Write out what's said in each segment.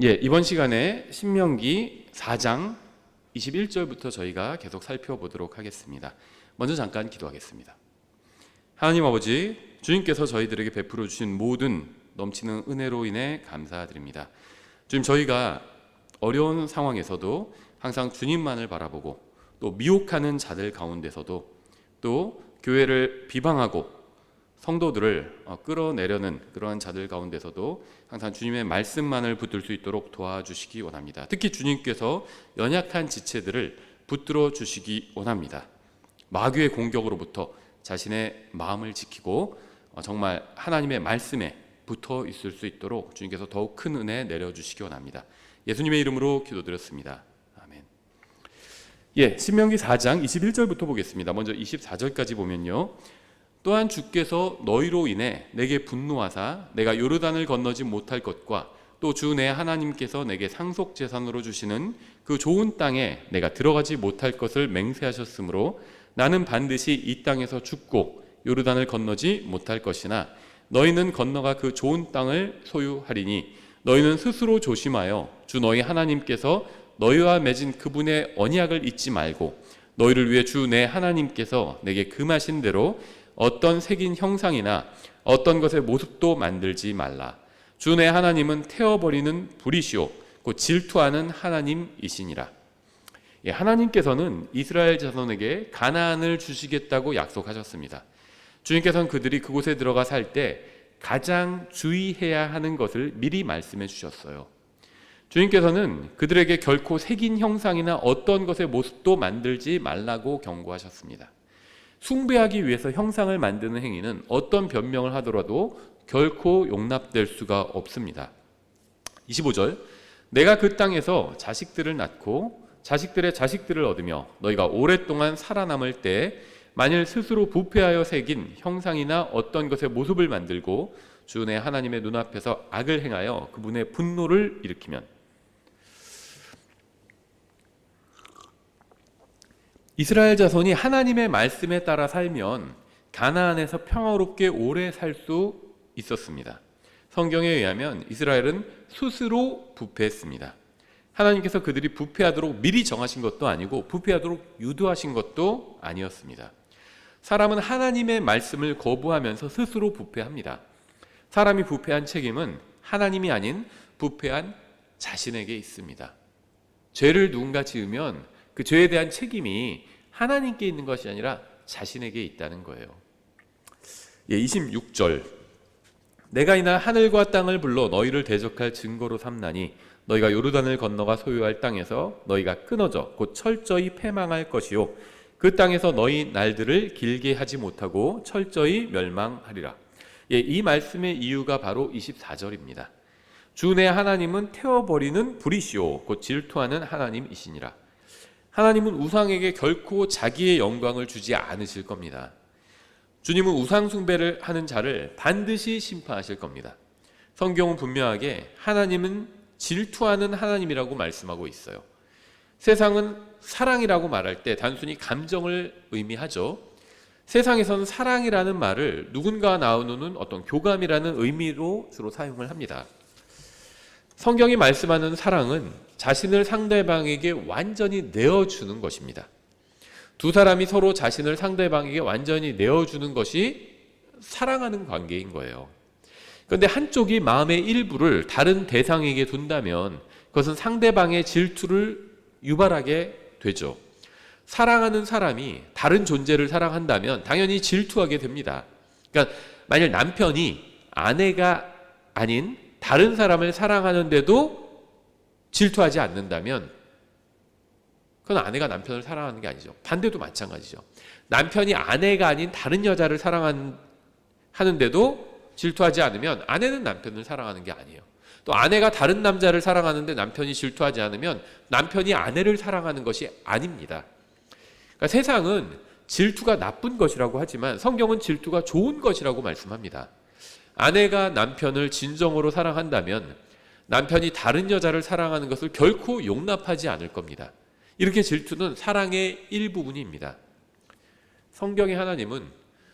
예, 이번 시간에 신명기 4장 21절부터 저희가 계속 살펴보도록 하겠습니다. 먼저 잠깐 기도하겠습니다. 하나님 아버지, 주님께서 저희들에게 베풀어 주신 모든 넘치는 은혜로 인해 감사드립니다. 주님 저희가 어려운 상황에서도 항상 주님만을 바라보고 또 미혹하는 자들 가운데서도 또 교회를 비방하고 성도들을 어, 끌어내려는 그러한 자들 가운데서도 항상 주님의 말씀만을 붙들 수 있도록 도와주시기 원합니다. 특히 주님께서 연약한 지체들을 붙들어 주시기 원합니다. 마귀의 공격으로부터 자신의 마음을 지키고 어, 정말 하나님의 말씀에 붙어 있을 수 있도록 주님께서 더욱 큰 은혜 내려주시기 원합니다. 예수님의 이름으로 기도드렸습니다. 아멘. 예, 신명기 4장 21절부터 보겠습니다. 먼저 24절까지 보면요. 또한 주께서 너희로 인해 내게 분노하사 내가 요르단을 건너지 못할 것과 또 주 내 하나님께서 내게 상속 재산으로 주시는 그 좋은 땅에 내가 들어가지 못할 것을 맹세하셨으므로 나는 반드시 이 땅에서 죽고 요르단을 건너지 못할 것이나 너희는 건너가 그 좋은 땅을 소유하리니 너희는 스스로 조심하여 주 너희 하나님께서 너희와 맺은 그분의 언약을 잊지 말고 너희를 위해 주 내 하나님께서 내게 금하신 대로 어떤 색인 형상이나 어떤 것의 모습도 만들지 말라. 주내 하나님은 태워버리는 불이시오. 곧 질투하는 하나님이시니라. 예, 하나님께서는 이스라엘 자손에게 가나안을 주시겠다고 약속하셨습니다. 주님께서는 그들이 그곳에 들어가 살 때 가장 주의해야 하는 것을 미리 말씀해 주셨어요. 주님께서는 그들에게 결코 색인 형상이나 어떤 것의 모습도 만들지 말라고 경고하셨습니다. 숭배하기 위해서 형상을 만드는 행위는 어떤 변명을 하더라도 결코 용납될 수가 없습니다. 25절 내가 그 땅에서 자식들을 낳고 자식들의 자식들을 얻으며 너희가 오랫동안 살아남을 때 만일 스스로 부패하여 새긴 형상이나 어떤 것의 모습을 만들고 주의 하나님의 눈앞에서 악을 행하여 그분의 분노를 일으키면 이스라엘 자손이 하나님의 말씀에 따라 살면 가나안에서 평화롭게 오래 살 수 있었습니다. 성경에 의하면 이스라엘은 스스로 부패했습니다. 하나님께서 그들이 부패하도록 미리 정하신 것도 아니고 부패하도록 유도하신 것도 아니었습니다. 사람은 하나님의 말씀을 거부하면서 스스로 부패합니다. 사람이 부패한 책임은 하나님이 아닌 부패한 자신에게 있습니다. 죄를 누군가 지으면 그 죄에 대한 책임이 하나님께 있는 것이 아니라 자신에게 있다는 거예요. 예, 26절. 내가 이날 하늘과 땅을 불러 너희를 대적할 증거로 삼나니 너희가 요르단을 건너가 소유할 땅에서 너희가 끊어져 곧 철저히 패망할 것이요 그 땅에서 너희 날들을 길게 하지 못하고 철저히 멸망하리라. 예, 이 말씀의 이유가 바로 24절입니다. 주내 하나님은 태워버리는 불이시오 곧 질투하는 하나님이시니라. 하나님은 우상에게 결코 자기의 영광을 주지 않으실 겁니다. 주님은 우상 숭배를 하는 자를 반드시 심판하실 겁니다. 성경은 분명하게 하나님은 질투하는 하나님이라고 말씀하고 있어요. 세상은 사랑이라고 말할 때 단순히 감정을 의미하죠. 세상에서는 사랑이라는 말을 누군가 나누는 어떤 교감이라는 의미로 주로 사용을 합니다. 성경이 말씀하는 사랑은 자신을 상대방에게 완전히 내어주는 것입니다. 두 사람이 서로 자신을 상대방에게 완전히 내어주는 것이 사랑하는 관계인 거예요. 그런데 한쪽이 마음의 일부를 다른 대상에게 둔다면 그것은 상대방의 질투를 유발하게 되죠. 사랑하는 사람이 다른 존재를 사랑한다면 당연히 질투하게 됩니다. 그러니까 만약 남편이 아내가 아닌 다른 사람을 사랑하는데도 질투하지 않는다면 그건 아내가 남편을 사랑하는 게 아니죠. 반대도 마찬가지죠. 남편이 아내가 아닌 다른 여자를 사랑하는데도 질투하지 않으면 아내는 남편을 사랑하는 게 아니에요. 또 아내가 다른 남자를 사랑하는데 남편이 질투하지 않으면 남편이 아내를 사랑하는 것이 아닙니다. 그러니까 세상은 질투가 나쁜 것이라고 하지만 성경은 질투가 좋은 것이라고 말씀합니다. 아내가 남편을 진정으로 사랑한다면 남편이 다른 여자를 사랑하는 것을 결코 용납하지 않을 겁니다. 이렇게 질투는 사랑의 일부분입니다. 성경의 하나님은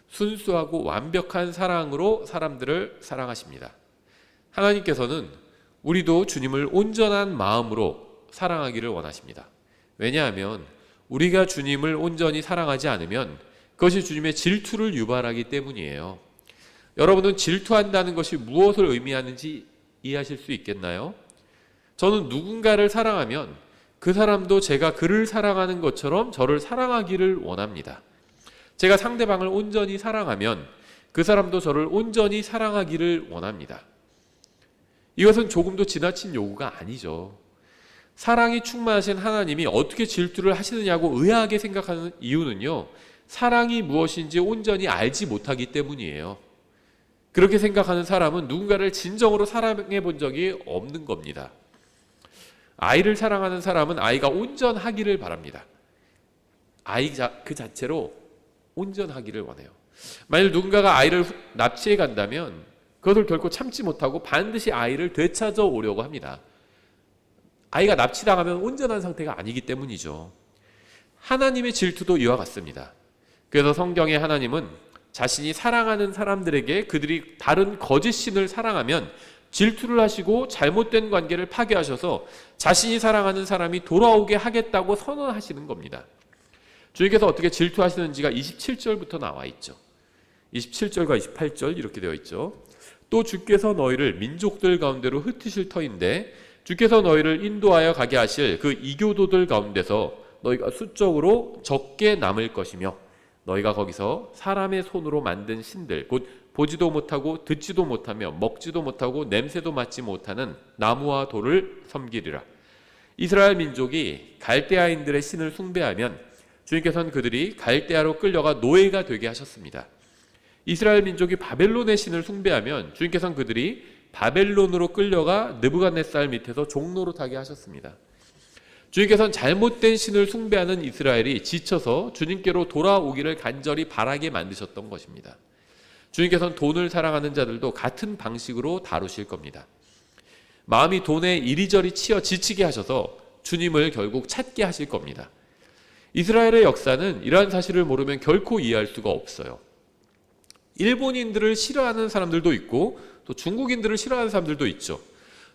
순수하고 완벽한 사랑으로 사람들을 사랑하십니다. 하나님께서는 우리도 주님을 온전한 마음으로 사랑하기를 원하십니다. 왜냐하면 우리가 주님을 온전히 사랑하지 않으면 그것이 주님의 질투를 유발하기 때문이에요. 여러분은 질투한다는 것이 무엇을 의미하는지 이해하실 수 있겠나요? 저는 누군가를 사랑하면 그 사람도 제가 그를 사랑하는 것처럼 저를 사랑하기를 원합니다. 제가 상대방을 온전히 사랑하면 그 사람도 저를 온전히 사랑하기를 원합니다. 이것은 조금도 지나친 요구가 아니죠. 사랑이 충만하신 하나님이 어떻게 질투를 하시느냐고 의아하게 생각하는 이유는요. 사랑이 무엇인지 온전히 알지 못하기 때문이에요. 그렇게 생각하는 사람은 누군가를 진정으로 사랑해 본 적이 없는 겁니다. 아이를 사랑하는 사람은 아이가 온전하기를 바랍니다. 아이 그 자체로 온전하기를 원해요. 만일 누군가가 아이를 납치해 간다면 그것을 결코 참지 못하고 반드시 아이를 되찾아 오려고 합니다. 아이가 납치당하면 온전한 상태가 아니기 때문이죠. 하나님의 질투도 이와 같습니다. 그래서 성경의 하나님은 자신이 사랑하는 사람들에게 그들이 다른 거짓 신을 사랑하면 질투를 하시고 잘못된 관계를 파괴하셔서 자신이 사랑하는 사람이 돌아오게 하겠다고 선언하시는 겁니다. 주님께서 어떻게 질투하시는지가 27절부터 나와 있죠. 27절과 28절 이렇게 되어 있죠. 또 주께서 너희를 민족들 가운데로 흩으실 터인데 주께서 너희를 인도하여 가게 하실 그 이교도들 가운데서 너희가 수적으로 적게 남을 것이며 너희가 거기서 사람의 손으로 만든 신들 곧 보지도 못하고 듣지도 못하며 먹지도 못하고 냄새도 맡지 못하는 나무와 돌을 섬기리라. 이스라엘 민족이 갈대아인들의 신을 숭배하면 주님께서는 그들이 갈대아로 끌려가 노예가 되게 하셨습니다. 이스라엘 민족이 바벨론의 신을 숭배하면 주님께서는 그들이 바벨론으로 끌려가 느부갓네살 밑에서 타게 하셨습니다. 주님께서는 잘못된 신을 숭배하는 이스라엘이 지쳐서 주님께로 돌아오기를 간절히 바라게 만드셨던 것입니다. 주님께서는 돈을 사랑하는 자들도 같은 방식으로 다루실 겁니다. 마음이 돈에 이리저리 치여 지치게 하셔서 주님을 결국 찾게 하실 겁니다. 이스라엘의 역사는 이러한 사실을 모르면 결코 이해할 수가 없어요. 일본인들을 싫어하는 사람들도 있고 또 중국인들을 싫어하는 사람들도 있죠.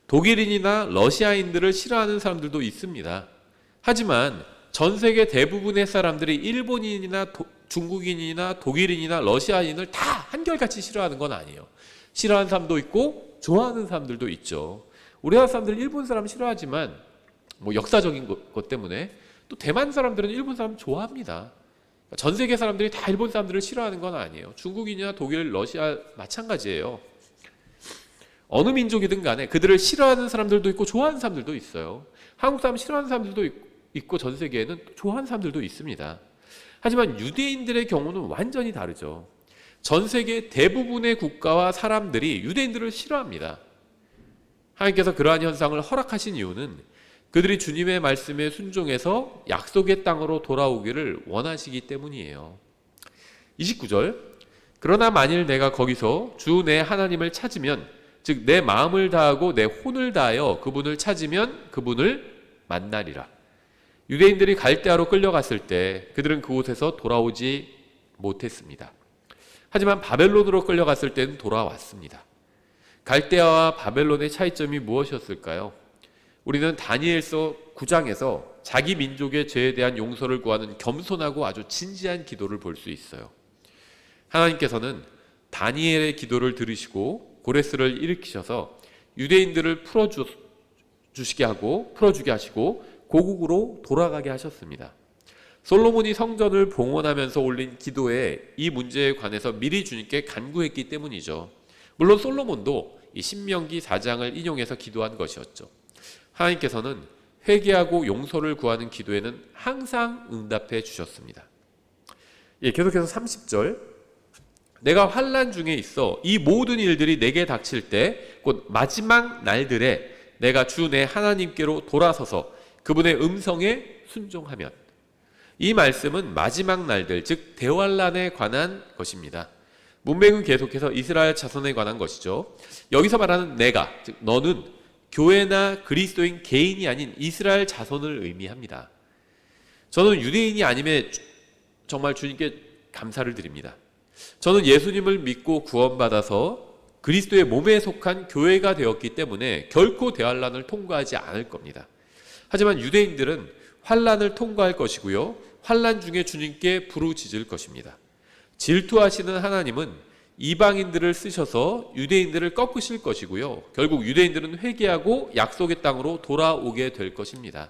독일인이나 러시아인들을 싫어하는 사람들도 있습니다. 하지만 전 세계 대부분의 사람들이 일본인이나 도, 중국인이나 독일인이나 러시아인을 다 한결같이 싫어하는 건 아니에요. 싫어하는 사람도 있고 좋아하는 사람들도 있죠. 우리나라 사람들 일본 사람 싫어하지만 뭐 역사적인 것, 것 때문에 또 대만 사람들은 일본 사람 좋아합니다. 전 세계 사람들이 다 일본 사람들을 싫어하는 건 아니에요. 중국이냐 독일, 러시아 마찬가지예요. 어느 민족이든 간에 그들을 싫어하는 사람들도 있고 좋아하는 사람들도 있어요. 한국 사람 싫어하는 사람들도 있고 전 세계에는 좋아하는 사람들도 있습니다. 하지만 유대인들의 경우는 완전히 다르죠. 전 세계 대부분의 국가와 사람들이 유대인들을 싫어합니다. 하나님께서 그러한 현상을 허락하신 이유는 그들이 주님의 말씀에 순종해서 약속의 땅으로 돌아오기를 원하시기 때문이에요. 29절. 그러나 만일 내가 거기서 주 내 하나님을 찾으면 즉 내 마음을 다하고 내 혼을 다하여 그분을 찾으면 그분을 만나리라. 유대인들이 갈대아로 끌려갔을 때 그들은 그곳에서 돌아오지 못했습니다. 하지만 바벨론으로 끌려갔을 때는 돌아왔습니다. 갈대아와 바벨론의 차이점이 무엇이었을까요? 우리는 다니엘서 9장에서 자기 민족의 죄에 대한 용서를 구하는 겸손하고 아주 진지한 기도를 볼 수 있어요. 하나님께서는 다니엘의 기도를 들으시고 고레스를 일으키셔서 유대인들을 풀어 주시게 하고 풀어주게 하시고 고국으로 돌아가게 하셨습니다. 솔로몬이 성전을 봉헌하면서 올린 기도에 이 문제에 관해서 미리 주님께 간구했기 때문이죠. 물론 솔로몬도 이 신명기 4장을 인용해서 기도한 것이었죠. 하나님께서는 회개하고 용서를 구하는 기도에는 항상 응답해 주셨습니다. 예, 계속해서 30절. 내가 환란 중에 있어 이 모든 일들이 내게 닥칠 때 곧 마지막 날들에 내가 주 내 하나님께로 돌아서서 그분의 음성에 순종하면 이 말씀은 마지막 날들 즉 대환란에 관한 것입니다. 문맥은 계속해서 이스라엘 자손에 관한 것이죠. 여기서 말하는 내가 즉 너는 교회나 그리스도인 개인이 아닌 이스라엘 자손을 의미합니다. 저는 유대인이 아님에 정말 주님께 감사를 드립니다. 저는 예수님을 믿고 구원받아서 그리스도의 몸에 속한 교회가 되었기 때문에 결코 대환란을 통과하지 않을 겁니다. 하지만 유대인들은 환란을 통과할 것이고요. 환란 중에 주님께 부르짖을 것입니다. 질투하시는 하나님은 이방인들을 쓰셔서 유대인들을 꺾으실 것이고요. 결국 유대인들은 회개하고 약속의 땅으로 돌아오게 될 것입니다.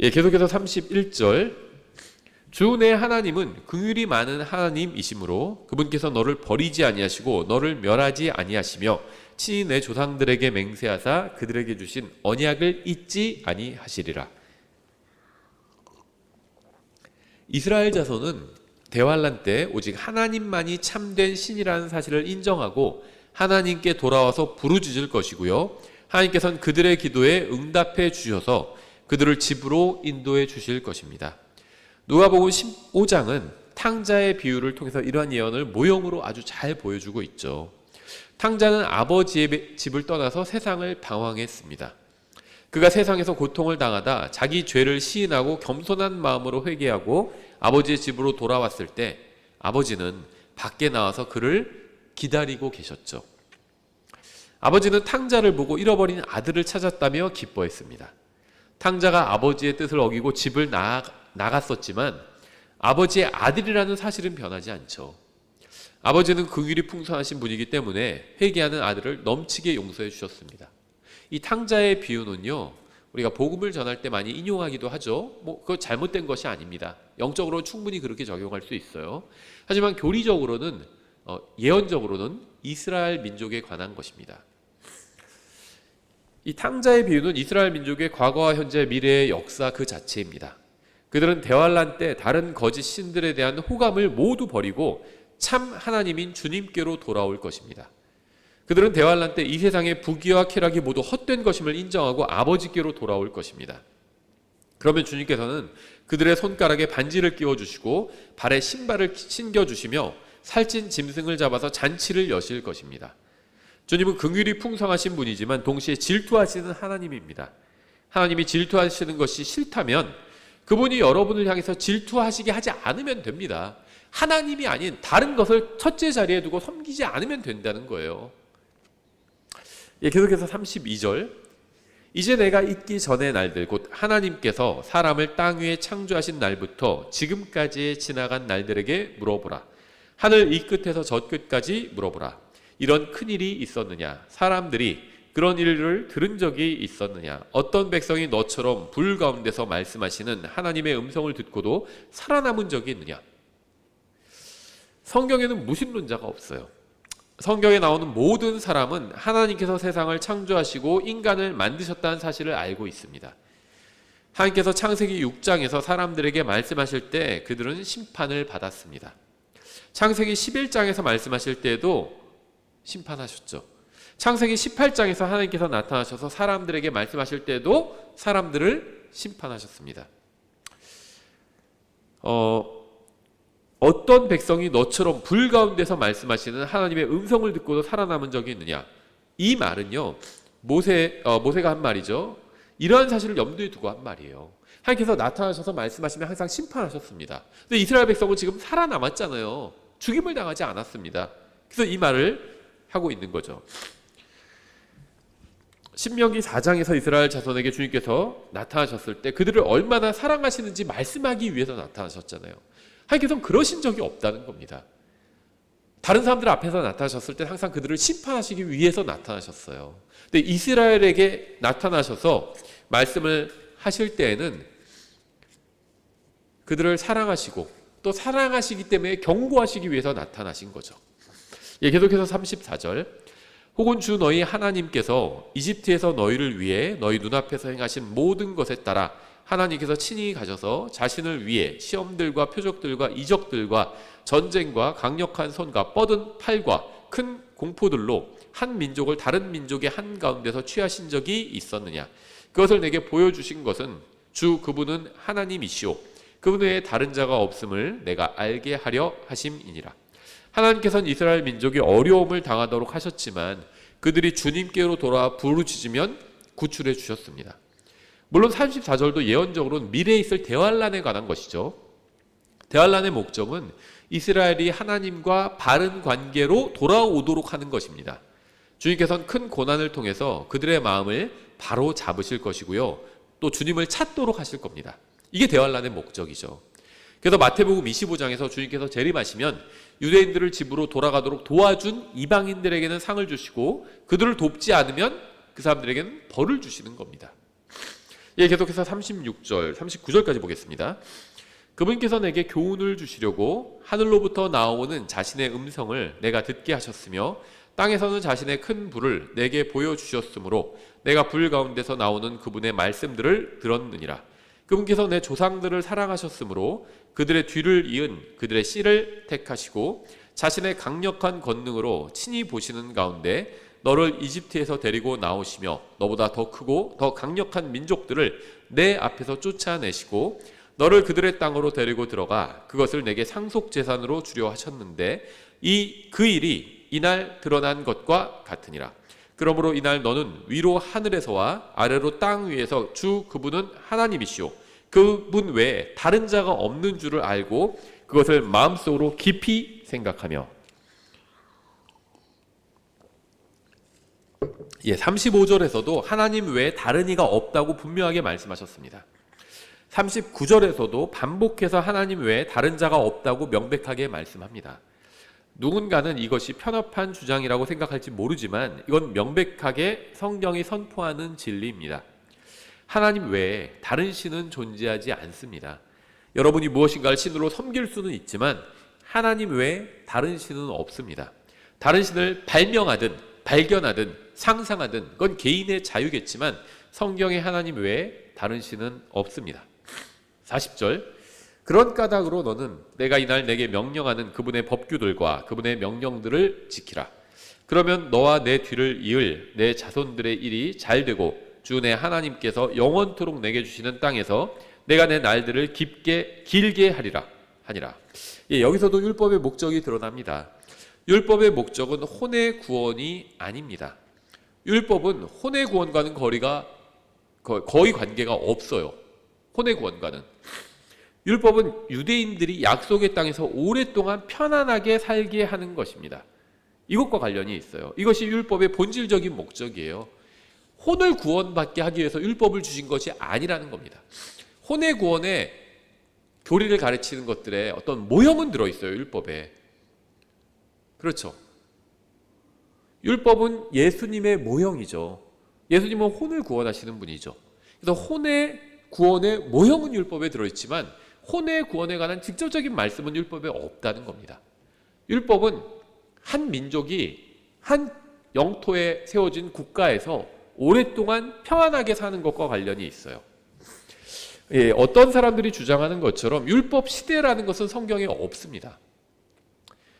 예, 계속해서 31절 주 내 하나님은 긍휼이 많은 하나님이시므로 그분께서 너를 버리지 아니하시고 너를 멸하지 아니하시며 친히 내 조상들에게 맹세하사 그들에게 주신 언약을 잊지 아니하시리라. 이스라엘 자손은 대환란 때 오직 하나님만이 참된 신이라는 사실을 인정하고 하나님께 돌아와서 부르짖을 것이고요. 하나님께서는 그들의 기도에 응답해 주셔서 그들을 집으로 인도해 주실 것입니다. 누가복음 15장은 탕자의 비유를 통해서 이러한 예언을 모형으로 아주 잘 보여주고 있죠. 탕자는 아버지의 집을 떠나서 세상을 방황했습니다. 그가 세상에서 고통을 당하다 자기 죄를 시인하고 겸손한 마음으로 회개하고 아버지의 집으로 돌아왔을 때 아버지는 밖에 나와서 그를 기다리고 계셨죠. 아버지는 탕자를 보고 잃어버린 아들을 찾았다며 기뻐했습니다. 탕자가 아버지의 뜻을 어기고 집을 나, 나갔었지만 아버지의 아들이라는 사실은 변하지 않죠. 아버지는 긍휼이 풍성하신 분이기 때문에 회개하는 아들을 넘치게 용서해 주셨습니다. 이 탕자의 비유는요. 우리가 복음을 전할 때 많이 인용하기도 하죠. 뭐 그거 잘못된 것이 아닙니다. 영적으로 충분히 그렇게 적용할 수 있어요. 하지만 교리적으로는 어, 예언적으로는 이스라엘 민족에 관한 것입니다. 이 탕자의 비유는 이스라엘 민족의 과거와 현재, 미래의 역사 그 자체입니다. 그들은 대환란 때 다른 거짓 신들에 대한 호감을 모두 버리고 참 하나님인 주님께로 돌아올 것입니다. 그들은 대환란 때 이 세상의 부귀와 쾌락이 모두 헛된 것임을 인정하고 아버지께로 돌아올 것입니다. 그러면 주님께서는 그들의 손가락에 반지를 끼워 주시고 발에 신발을 신겨 주시며 살찐 짐승을 잡아서 잔치를 여실 것입니다. 주님은 긍휼이 풍성하신 분이지만 동시에 질투하시는 하나님입니다. 하나님이 질투하시는 것이 싫다면 그분이 여러분을 향해서 질투하시게 하지 않으면 됩니다. 하나님이 아닌 다른 것을 첫째 자리에 두고 섬기지 않으면 된다는 거예요. 예, 계속해서 32절. 이제 내가 있기 전의 날들 곧 하나님께서 사람을 땅 위에 창조하신 날부터 지금까지 지나간 날들에게 물어보라. 하늘 이 끝에서 저 끝까지 물어보라. 이런 큰 일이 있었느냐? 사람들이 그런 일을 들은 적이 있었느냐? 어떤 백성이 너처럼 불 가운데서 말씀하시는 하나님의 음성을 듣고도 살아남은 적이 있느냐? 성경에는 무신론자가 없어요. 성경에 나오는 모든 사람은 하나님께서 세상을 창조하시고 인간을 만드셨다는 사실을 알고 있습니다. 하나님께서 창세기 6장에서 사람들에게 말씀하실 때 그들은 심판을 받았습니다. 창세기 11장에서 말씀하실 때에도 심판하셨죠. 창세기 18장에서 하나님께서 나타나셔서 사람들에게 말씀하실 때도 사람들을 심판하셨습니다. 어, 어떤 백성이 너처럼 불 가운데서 말씀하시는 하나님의 음성을 듣고도 살아남은 적이 있느냐? 이 말은요, 모세, 어, 모세가 한 말이죠. 이러한 사실을 염두에 두고 한 말이에요. 하나님께서 나타나셔서 말씀하시면 항상 심판하셨습니다. 근데 이스라엘 백성은 지금 살아남았잖아요. 죽임을 당하지 않았습니다. 그래서 이 말을 하고 있는 거죠. 신명기 4장에서 이스라엘 자손에게 주님께서 나타나셨을 때 그들을 얼마나 사랑하시는지 말씀하기 위해서 나타나셨잖아요. 하나님께서는 그러신 적이 없다는 겁니다. 다른 사람들 앞에서 나타나셨을 때 항상 그들을 심판하시기 위해서 나타나셨어요. 근데 이스라엘에게 나타나셔서 말씀을 하실 때에는 그들을 사랑하시고 또 사랑하시기 때문에 경고하시기 위해서 나타나신 거죠. 예, 계속해서 34절. 혹은 주 너희 하나님께서 이집트에서 너희를 위해 너희 눈앞에서 행하신 모든 것에 따라 하나님께서 친히 가셔서 자신을 위해 시험들과 표적들과 이적들과 전쟁과 강력한 손과 뻗은 팔과 큰 공포들로 한 민족을 다른 민족의 한 가운데서 취하신 적이 있었느냐? 그것을 내게 보여주신 것은 주 그분은 하나님이시오. 그분 외에 다른 자가 없음을 내가 알게 하려 하심이니라 하나님께서는 이스라엘 민족이 어려움을 당하도록 하셨지만 그들이 주님께로 돌아와 부르짖으면 구출해 주셨습니다. 물론 34절도 예언적으로는 미래에 있을 대환란에 관한 것이죠. 대환란의 목적은 이스라엘이 하나님과 바른 관계로 돌아오도록 하는 것입니다. 주님께서는 큰 고난을 통해서 그들의 마음을 바로 잡으실 것이고요. 또 주님을 찾도록 하실 겁니다. 이게 대환란의 목적이죠. 그래서 마태복음 25장에서 주님께서 재림하시면 유대인들을 집으로 돌아가도록 도와준 이방인들에게는 상을 주시고 그들을 돕지 않으면 그 사람들에게는 벌을 주시는 겁니다. 예, 계속해서 36절, 39절까지 보겠습니다. 그분께서 내게 교훈을 주시려고 하늘로부터 나오는 자신의 음성을 내가 듣게 하셨으며 땅에서는 자신의 큰 불을 내게 보여주셨으므로 내가 불 가운데서 나오는 그분의 말씀들을 들었느니라. 그분께서 내 조상들을 사랑하셨으므로 그들의 뒤를 이은 그들의 씨를 택하시고 자신의 강력한 권능으로 친히 보시는 가운데 너를 이집트에서 데리고 나오시며 너보다 더 크고 더 강력한 민족들을 내 앞에서 쫓아내시고 너를 그들의 땅으로 데리고 들어가 그것을 내게 상속 재산으로 주려 하셨는데 이 그 일이 이날 드러난 것과 같으니라. 그러므로 이날 너는 위로 하늘에서와 아래로 땅 위에서 주 그분은 하나님이시오. 그분 외에 다른 자가 없는 줄을 알고 그것을 마음속으로 깊이 생각하며 예, 35절에서도 하나님 외에 다른 이가 없다고 분명하게 말씀하셨습니다. 39절에서도 반복해서 하나님 외에 다른 자가 없다고 명백하게 말씀합니다. 누군가는 이것이 편협한 주장이라고 생각할지 모르지만 이건 명백하게 성경이 선포하는 진리입니다. 하나님 외에 다른 신은 존재하지 않습니다. 여러분이 무엇인가를 신으로 섬길 수는 있지만 하나님 외에 다른 신은 없습니다. 다른 신을 발명하든 발견하든 상상하든 그건 개인의 자유겠지만 성경에 하나님 외에 다른 신은 없습니다. 40절 그런 까닭으로 너는 내가 이날 내게 명령하는 그분의 법규들과 그분의 명령들을 지키라. 그러면 너와 내 뒤를 이을 내 자손들의 일이 잘 되고 주 내 하나님께서 영원토록 내게 주시는 땅에서 내가 내 날들을 깊게 길게 하리라 하니라. 예, 여기서도 율법의 목적이 드러납니다. 율법의 목적은 혼의 구원이 아닙니다. 율법은 혼의 구원과는 거리가 거의 관계가 없어요. 혼의 구원과는 율법은 유대인들이 약속의 땅에서 오랫동안 편안하게 살게 하는 것입니다. 이것과 관련이 있어요. 이것이 율법의 본질적인 목적이에요. 혼을 구원받게 하기 위해서 율법을 주신 것이 아니라는 겁니다. 혼의 구원에 교리를 가르치는 것들에 어떤 모형은 들어있어요, 율법에. 그렇죠. 율법은 예수님의 모형이죠. 예수님은 혼을 구원하시는 분이죠. 그래서 혼의 구원의 모형은 율법에 들어있지만 혼의 구원에 관한 직접적인 말씀은 율법에 없다는 겁니다. 율법은 한 민족이 한 영토에 세워진 국가에서 오랫동안 평안하게 사는 것과 관련이 있어요. 예, 어떤 사람들이 주장하는 것처럼 율법 시대라는 것은 성경에 없습니다.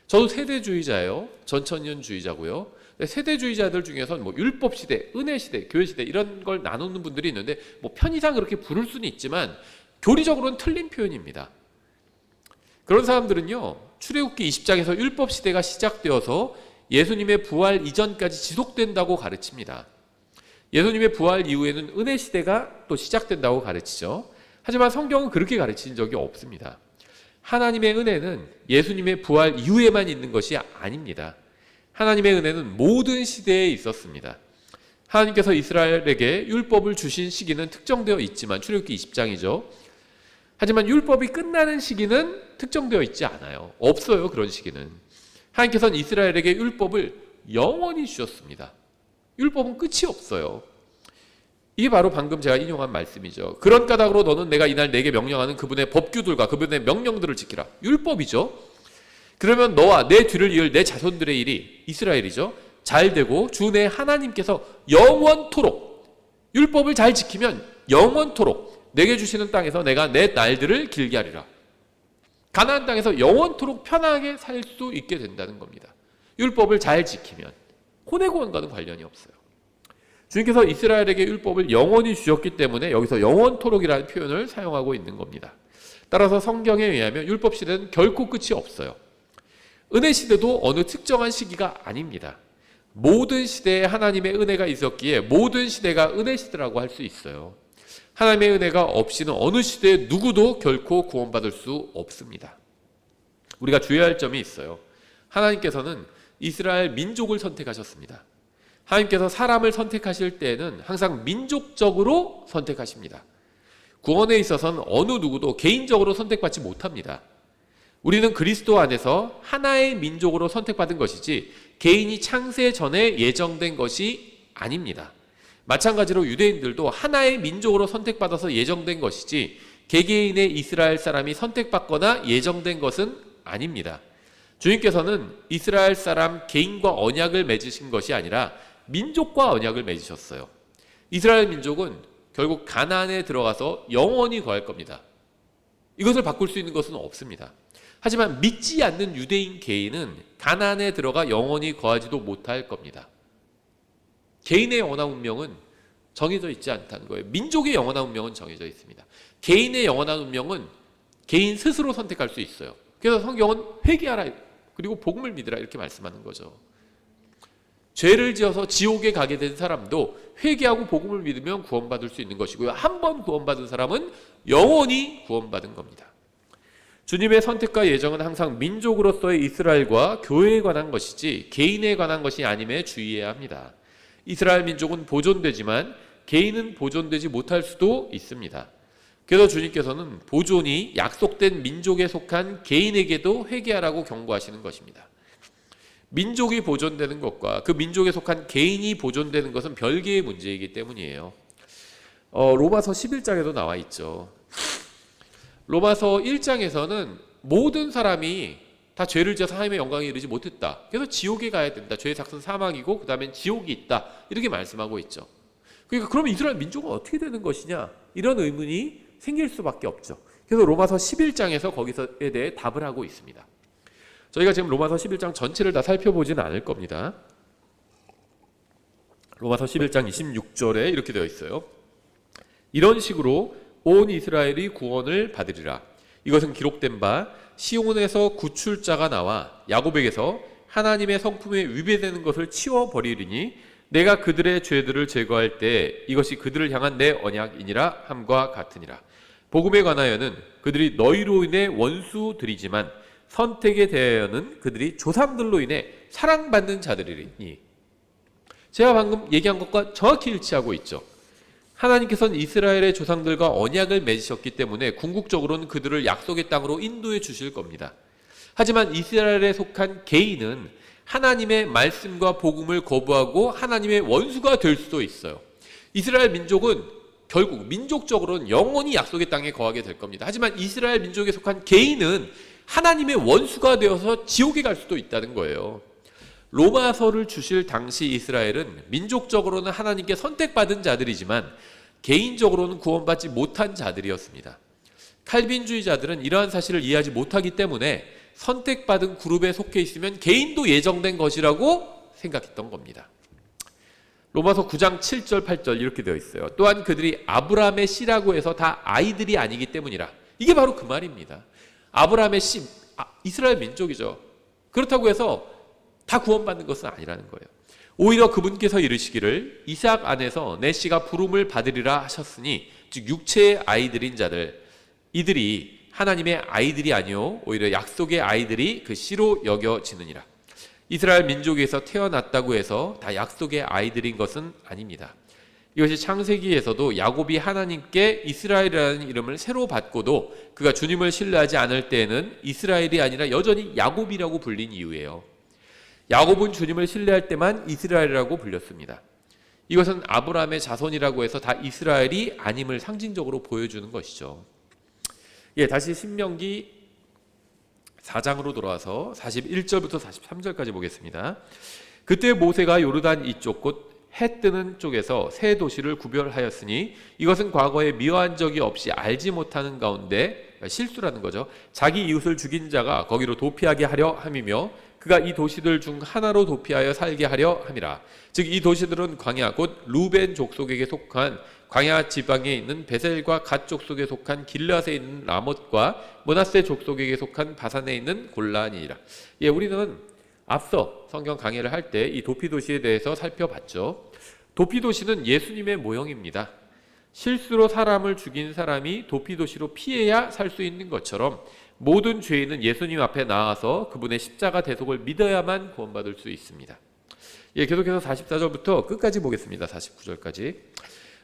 저도 세대주의자예요. 전천년주의자고요. 세대주의자들 중에서는 뭐 율법 시대, 은혜 시대, 교회 시대 이런 걸 나누는 분들이 있는데 뭐 편의상 그렇게 부를 수는 있지만 교리적으로는 틀린 표현입니다. 그런 사람들은요, 출애굽기 20장에서 율법 시대가 시작되어서 예수님의 부활 이전까지 지속된다고 가르칩니다. 예수님의 부활 이후에는 은혜 시대가 또 시작된다고 가르치죠. 하지만 성경은 그렇게 가르친 적이 없습니다. 하나님의 은혜는 예수님의 부활 이후에만 있는 것이 아닙니다. 하나님의 은혜는 모든 시대에 있었습니다. 하나님께서 이스라엘에게 율법을 주신 시기는 특정되어 있지만 출애굽기 20장이죠. 하지만 율법이 끝나는 시기는 특정되어 있지 않아요. 없어요. 그런 시기는. 하나님께서는 이스라엘에게 율법을 영원히 주셨습니다. 율법은 끝이 없어요. 이게 바로 방금 제가 인용한 말씀이죠. 그런 까닭으로 너는 내가 이날 내게 명령하는 그분의 법규들과 그분의 명령들을 지키라. 율법이죠. 그러면 너와 내 뒤를 이을 내 자손들의 일이 이스라엘이죠. 잘 되고 주내 하나님께서 영원토록 율법을 잘 지키면 영원토록 내게 주시는 땅에서 내가 내 날들을 길게 하리라. 가나안 땅에서 영원토록 편하게 살 수 있게 된다는 겁니다. 율법을 잘 지키면 혼의 구원과는 관련이 없어요. 주님께서 이스라엘에게 율법을 영원히 주셨기 때문에 여기서 영원토록이라는 표현을 사용하고 있는 겁니다. 따라서 성경에 의하면 율법 시대는 결코 끝이 없어요. 은혜 시대도 어느 특정한 시기가 아닙니다. 모든 시대에 하나님의 은혜가 있었기에 모든 시대가 은혜 시대라고 할 수 있어요. 하나님의 은혜가 없이는 어느 시대에 누구도 결코 구원받을 수 없습니다. 우리가 주의할 점이 있어요. 하나님께서는 이스라엘 민족을 선택하셨습니다. 하나님께서 사람을 선택하실 때에는 항상 민족적으로 선택하십니다. 구원에 있어서는 어느 누구도 개인적으로 선택받지 못합니다. 우리는 그리스도 안에서 하나의 민족으로 선택받은 것이지 개인이 창세 전에 예정된 것이 아닙니다. 마찬가지로 유대인들도 하나의 민족으로 선택받아서 예정된 것이지 개개인의 이스라엘 사람이 선택받거나 예정된 것은 아닙니다. 주님께서는 이스라엘 사람 개인과 언약을 맺으신 것이 아니라 민족과 언약을 맺으셨어요. 이스라엘 민족은 결국 가나안에 들어가서 영원히 거할 겁니다. 이것을 바꿀 수 있는 것은 없습니다. 하지만 믿지 않는 유대인 개인은 가나안에 들어가 영원히 거하지도 못할 겁니다. 개인의 영원한 운명은 정해져 있지 않다는 거예요. 민족의 영원한 운명은 정해져 있습니다. 개인의 영원한 운명은 개인 스스로 선택할 수 있어요. 그래서 성경은 회개하라 그리고 복음을 믿으라 이렇게 말씀하는 거죠. 죄를 지어서 지옥에 가게 된 사람도 회개하고 복음을 믿으면 구원받을 수 있는 것이고요. 한 번 구원받은 사람은 영원히 구원받은 겁니다. 주님의 선택과 예정은 항상 민족으로서의 이스라엘과 교회에 관한 것이지 개인에 관한 것이 아님에 주의해야 합니다. 이스라엘 민족은 보존되지만 개인은 보존되지 못할 수도 있습니다. 그래서 주님께서는 보존이 약속된 민족에 속한 개인에게도 회개하라고 경고하시는 것입니다. 민족이 보존되는 것과 그 민족에 속한 개인이 보존되는 것은 별개의 문제이기 때문이에요. 어, 로마서 11장에도 나와 있죠. 로마서 1장에서는 모든 사람이 다 죄를 지어서 하나님의 영광에 이르지 못했다. 그래서 지옥에 가야 된다. 죄의 작은 사망이고 그다음엔 지옥이 있다. 이렇게 말씀하고 있죠. 그러니까 그러면 이스라엘 민족은 어떻게 되는 것이냐? 이런 의문이 생길 수밖에 없죠. 그래서 로마서 11장에서 거기서에 대해 답을 하고 있습니다. 저희가 지금 로마서 11장 전체를 다 살펴보지는 않을 겁니다. 로마서 11장 26절에 이렇게 되어 있어요. 이런 식으로 온 이스라엘이 구원을 받으리라. 이것은 기록된 바 시온에서 구출자가 나와 야곱에게서 하나님의 성품에 위배되는 것을 치워 버리리니 내가 그들의 죄들을 제거할 때 이것이 그들을 향한 내 언약이니라 함과 같으니라. 복음에 관하여는 그들이 너희로 인해 원수들이지만 선택에 대하여는 그들이 조상들로 인해 사랑받는 자들이니 제가 방금 얘기한 것과 정확히 일치하고 있죠. 하나님께서는 이스라엘의 조상들과 언약을 맺으셨기 때문에 궁극적으로는 그들을 약속의 땅으로 인도해 주실 겁니다. 하지만 이스라엘에 속한 개인은 하나님의 말씀과 복음을 거부하고 하나님의 원수가 될 수도 있어요. 이스라엘 민족은 결국 민족적으로는 영원히 약속의 땅에 거하게 될 겁니다. 하지만 이스라엘 민족에 속한 개인은 하나님의 원수가 되어서 지옥에 갈 수도 있다는 거예요. 로마서를 주실 당시 이스라엘은 민족적으로는 하나님께 선택받은 자들이지만 개인적으로는 구원받지 못한 자들이었습니다. 칼빈주의자들은 이러한 사실을 이해하지 못하기 때문에 선택받은 그룹에 속해 있으면 개인도 예정된 것이라고 생각했던 겁니다. 로마서 9장 7절 8절 이렇게 되어 있어요. 또한 그들이 아브라함의 씨라고 해서 다 아이들이 아니기 때문이라. 이게 바로 그 말입니다. 아브라함의 씨 아, 이스라엘 민족이죠. 그렇다고 해서 다 구원받는 것은 아니라는 거예요. 오히려 그분께서 이르시기를 이삭 안에서 내 씨가 부름을 받으리라 하셨으니 즉 육체의 아이들인 자들 이들이 하나님의 아이들이 아니요 오히려 약속의 아이들이 그 씨로 여겨지느니라. 이스라엘 민족에서 태어났다고 해서 다 약속의 아이들인 것은 아닙니다. 이것이 창세기에서도 야곱이 하나님께 이스라엘이라는 이름을 새로 받고도 그가 주님을 신뢰하지 않을 때에는 이스라엘이 아니라 여전히 야곱이라고 불린 이유예요. 야곱은 주님을 신뢰할 때만 이스라엘이라고 불렸습니다. 이것은 아브라함의 자손이라고 해서 다 이스라엘이 아님을 상징적으로 보여주는 것이죠. 예, 다시 신명기 4장으로 돌아와서 41절부터 43절까지 보겠습니다. 그때 모세가 요르단 이쪽 곧해 뜨는 쪽에서 세 도시를 구별하였으니 이것은 과거에 미워한 적이 없이 알지 못하는 가운데 실수라는 거죠. 자기 이웃을 죽인 자가 거기로 도피하게 하려 함이며 그가 이 도시들 중 하나로 도피하여 살게 하려 함이라. 즉 이 도시들은 광야 곧 루벤 족속에게 속한 광야 지방에 있는 베셀과 갓 족속에 속한 길앗에 있는 라못과 모나세 족속에게 속한 바산에 있는 골란이라. 예, 우리는 앞서 성경 강해를 할 때 이 도피 도시에 대해서 살펴봤죠. 도피 도시는 예수님의 모형입니다. 실수로 사람을 죽인 사람이 도피 도시로 피해야 살 수 있는 것처럼 모든 죄인은 예수님 앞에 나와서 그분의 십자가 대속을 믿어야만 구원받을 수 있습니다. 예, 계속해서 44절부터 끝까지 보겠습니다. 49절까지.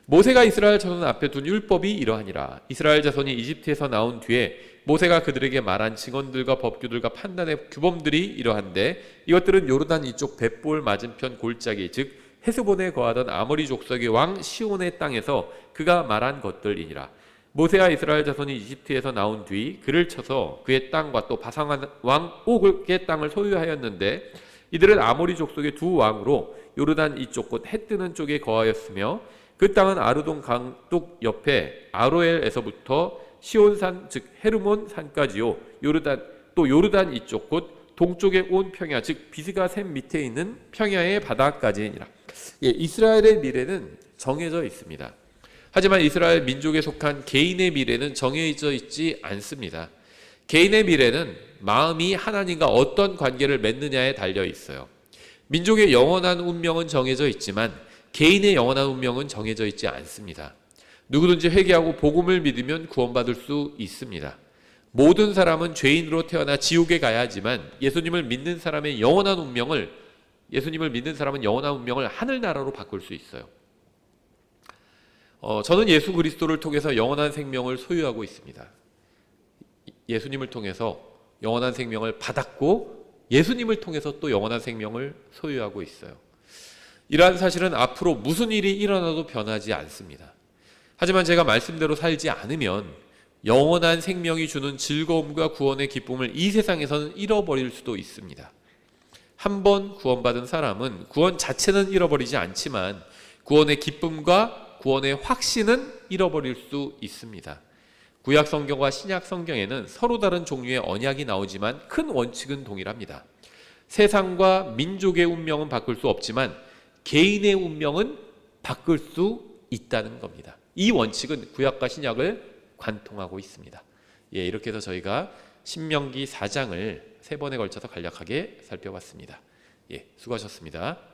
모세가 이스라엘 자손 앞에 둔 율법이 이러하니라. 이스라엘 자손이 이집트에서 나온 뒤에 모세가 그들에게 말한 증언들과 법규들과 판단의 규범들이 이러한데 이것들은 요르단 이쪽 벳볼 맞은편 골짜기 즉 헤스본에 거하던 아모리 족속의 왕 시온의 땅에서 그가 말한 것들이니라. 모세와 이스라엘 자손이 이집트에서 나온 뒤 그를 쳐서 그의 땅과 또 바산 왕 옥의 땅을 소유하였는데 이들은 아모리 족속의 두 왕으로 요르단 이쪽 곳 해 뜨는 쪽에 거하였으며 그 땅은 아르돈 강둑 옆에 아로엘에서부터 시온산 즉 헤르몬 산까지요 요르단 또 요르단 이쪽 곳 동쪽에 온 평야 즉 비스가 샘 밑에 있는 평야의 바다까지니라. 예, 이스라엘의 미래는 정해져 있습니다. 하지만 이스라엘 민족에 속한 개인의 미래는 정해져 있지 않습니다. 개인의 미래는 마음이 하나님과 어떤 관계를 맺느냐에 달려 있어요. 민족의 영원한 운명은 정해져 있지만 개인의 영원한 운명은 정해져 있지 않습니다. 누구든지 회개하고 복음을 믿으면 구원받을 수 있습니다. 모든 사람은 죄인으로 태어나 지옥에 가야 하지만 예수님을 믿는 사람의 영원한 운명을 예수님을 믿는 사람은 영원한 운명을 하늘나라로 바꿀 수 있어요. 어, 저는 예수 그리스도를 통해서 영원한 생명을 소유하고 있습니다. 예수님을 통해서 영원한 생명을 받았고 예수님을 통해서 또 영원한 생명을 소유하고 있어요. 이러한 사실은 앞으로 무슨 일이 일어나도 변하지 않습니다. 하지만 제가 말씀대로 살지 않으면 영원한 생명이 주는 즐거움과 구원의 기쁨을 이 세상에서는 잃어버릴 수도 있습니다. 한 번 구원받은 사람은 구원 자체는 잃어버리지 않지만 구원의 기쁨과 구원의 확신은 잃어버릴 수 있습니다. 구약 성경과 신약 성경에는 서로 다른 종류의 언약이 나오지만 큰 원칙은 동일합니다. 세상과 민족의 운명은 바꿀 수 없지만 개인의 운명은 바꿀 수 있다는 겁니다. 이 원칙은 구약과 신약을 관통하고 있습니다. 예, 이렇게 해서 저희가 신명기 4장을 세 번에 걸쳐서 간략하게 살펴봤습니다. 예, 수고하셨습니다.